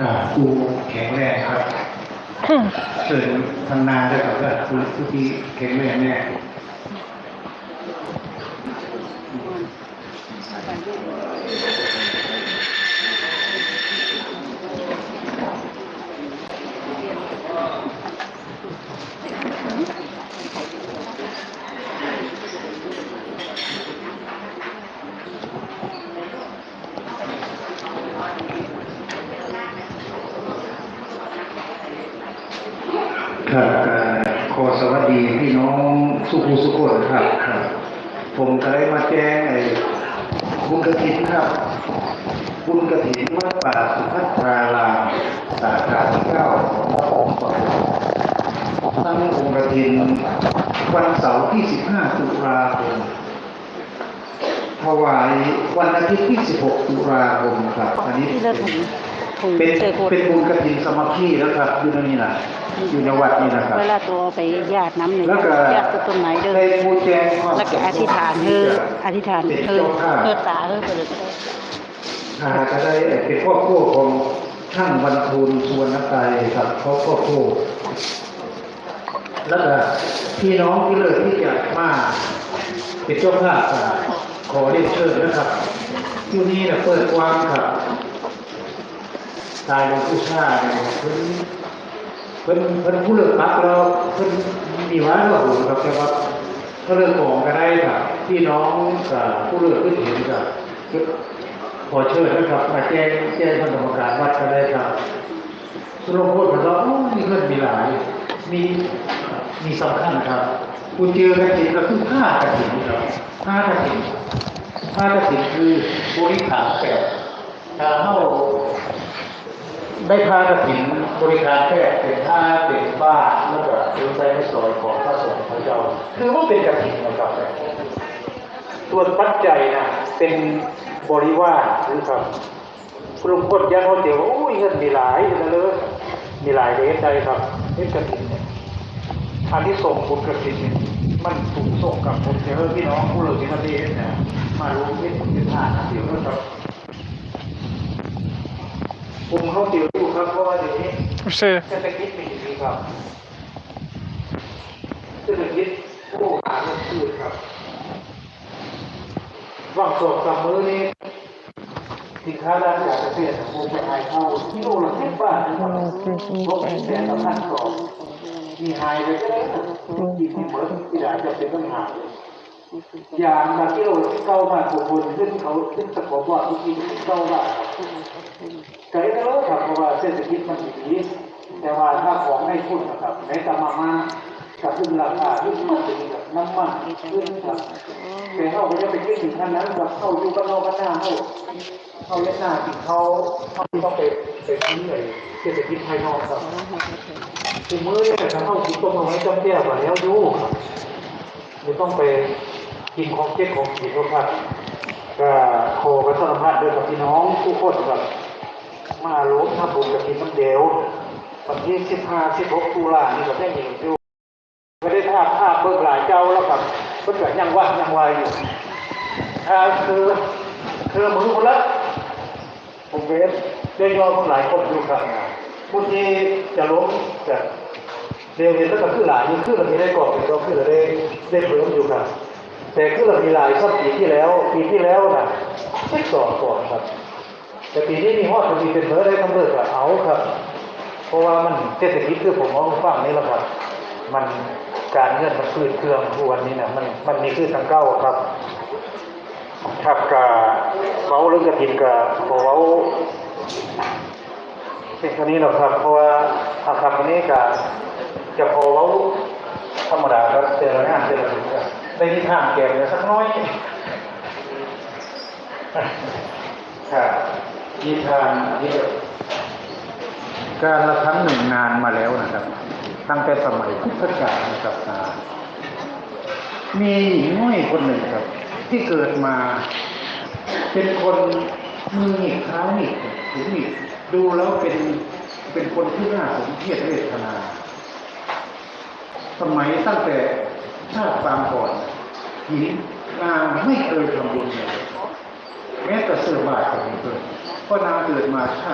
อ่าดูแข็งแรงครับเชิญทางนาด้วยครับว่าคุณผู้ที่แข็งแรงแน่ ครับเอ่ขอสวัสดีพี่น้องสุภูสุขนครับครับ ผมก็ได้มาแจ้งไอ้บุญกระถินครับบุญกระถินวัดป่าสุพัทรารามสาขาที่เก้าตั้งองค์กระถินวันเสาร์ที่ 15 ตุลาคมถวายวันอาทิตย์ที่ 16 ตุลาคมครับ อันนี้ ถุงถุงเป็นเจอคนเป็นบุญกระถินสามัคคีแล้วครับอยู่ในนี้นะอยู่ในวัดนี่นะครับเวลาตัวไปญาติน้ำหนึ่งแล้วก็ญาติต้นไหนเด้อได้ผู้แจ้งความแล้วก็อธิษฐานเฮออธิษฐานเป็นเฮอเจ้าภาพเฮอตาเฮอไปเลยก็ได้อ่าก็ได้เป็นครอบครัวของท่านบรรทูลสุวรรณไกรครับครอบครัวแล้วก็พี่น้องที่เลิกที่จะมาเป็นเจ้าภาพอะขอเรียนเชิญนะครับที่นี่นะเปิดกว้างครับ ตายหลวงผู้ชาเนี่ยเพิ่นเพิ่นเพิ่นผู้เลิกปักแล้วเพิ่นมีวัดว่าผมครับแต่ว่าถ้าเลิกของก็ได้ครับพี่น้องกับผู้เลิกขึ้เห็นกับขอเชิญนะครับมาแจ้งแจ้งท่านกรรมการวัดก็ได้ครับสุรพจน์ผมว่าโอ้มีเพื่อนมีหลาย มีมีสำคัญครับกูเจอกระถิ่นก็คือผ้ากระถิ่นครับผ้ากระถิ่นผ้ากระถิ่นคือบริขารแปดถ้าเข้า ได้ผ้ากระถิ่นบริการแพทย์เป็นผ้าเป็นบ้านแล้วก็เป็นใจในซอยของพระสงฆ์พระเจ้าคือว่าเป็นกระถิ่นนะครับส่วนปัจจัยนะเป็นบริวารหรือครับปรุงพจน์ยันเขาเดียวโอ้ยเงินมีหลายนะเลยมีหลายเลยใจครับเฮ็ดกระถิ่นเนี่ยอันที่ส่งบุญกระถิ่นเนี่ยมันถูกส่งกับผมเจอพี่น้องผู้หลือที่ประเทศเนี่ยมารู้เฮ็ดบุญเป็นทานเดียวนะครับผม เขาเดียวอยู่ครับเพราะว่าเดี๋ยวนี้เซเศรษฐกิจเป็นอย่างนี้ครับเศรษฐกิจโอ้หาเงินคืนครับว่างสอบกับมือนี้สินค้าด้านการเกษตรของผมจะหายเข้าที่โลละสิบบาทนะครับพวกแสนละพันสองมีหายไปก็ได้กินที่เหมือนที่ได้จะเป็นปัญหาอย่างมากิโลที่เก้าบาทหกคนขึ้นเขาขึ้นตะขอว่าที่กินที่เก้าบาท ไก่ก็แล้วครับเพราะว่าเศรษฐกิจมันดีแต่ว่าถ้าของไม่พุ่นนะครับในตามามากับขึ้นราคาขึ้นมากเลยกับน้ำมันขึ้นครับแต่เขาก็จะไปคิดถึงขั้นนั้นแบบเข้าอยู่กับเรากันหน้าเข้าเข้าเล่นหน้ากินเขาเขาต้องไปไปทิ้งเลยเศรษฐกิจภายนอกครับคือมื้อเนี่ยถ้าเข้ากินต้มเอาไว้จำแก้วมาแล้วอยู่ครับไม่ต้องไปกินของเจ๊กของกินเขาครับก็ขอประชาสัมพันธ์ด้วยกับพี่น้องทุกคนครับ มาล้มทำบุญกับกินน้ำเดียววันที่สิบห้าสิบหกตุลานี่ก็ได้ยินอยู่ไม่ได้ภาพภาพเบิ่งหลายเจ้าแล้วครับเพิ่นก็ยังว่างยังวายอยู่ถ้าคือคือมือคนละผมเวฟได้ยอมหลายคนอยู่ครับผู้ที่จะล้มแต่เร็วๆแล้วก็คือหลายนี่คือเรามีได้ก่อนเราคือเราได้ได้เพิ่มอยู่ครับ แต่คือเรามีหลายสักปีที่แล้วปีที่แล้วนะเช็คสอบก่อนครับ แต่ปีนี้มีฮอดพอดีเป็นเบอร์ได้กำเริบกับเอาครับ เพราะว่ามันเศรษฐกิจคือผมมองฟังนี่แหละครับ มันการเงินมันคืนเครื่องทุกวันนี้นะมันมันมีคือทางเก้าครับครับกะเมาเรื่องกระถินกะขอเว้าเป็นแค่นี้หรอกครับ เพราะว่าอาครับนี้กะจะขอเว้าธรรมดาครับเจอหน้าเจอถึงครับได้ที่ทางแก้เนี่ยสักน้อยครับ นิทานนี่การละครั้งหนึ่งนานมาแล้วนะครับ ตั้งแต่สมัยพุทธกาลนะครับนะมีหญิงน้อยคนหนึ่งครับ ที่เกิดมา เป็นคนมือหงิกเท้าหงิกหูหงิกดูแล้วเป็นเป็นคนที่น่าสมเพชเวทนา สมัยตั้งแต่ชาติปางก่อนหญิงนางไม่เคยทำบุญเลยแม้แต่เสื้อบาทก็ไม่เคย ก็นางเกิดมาชาติ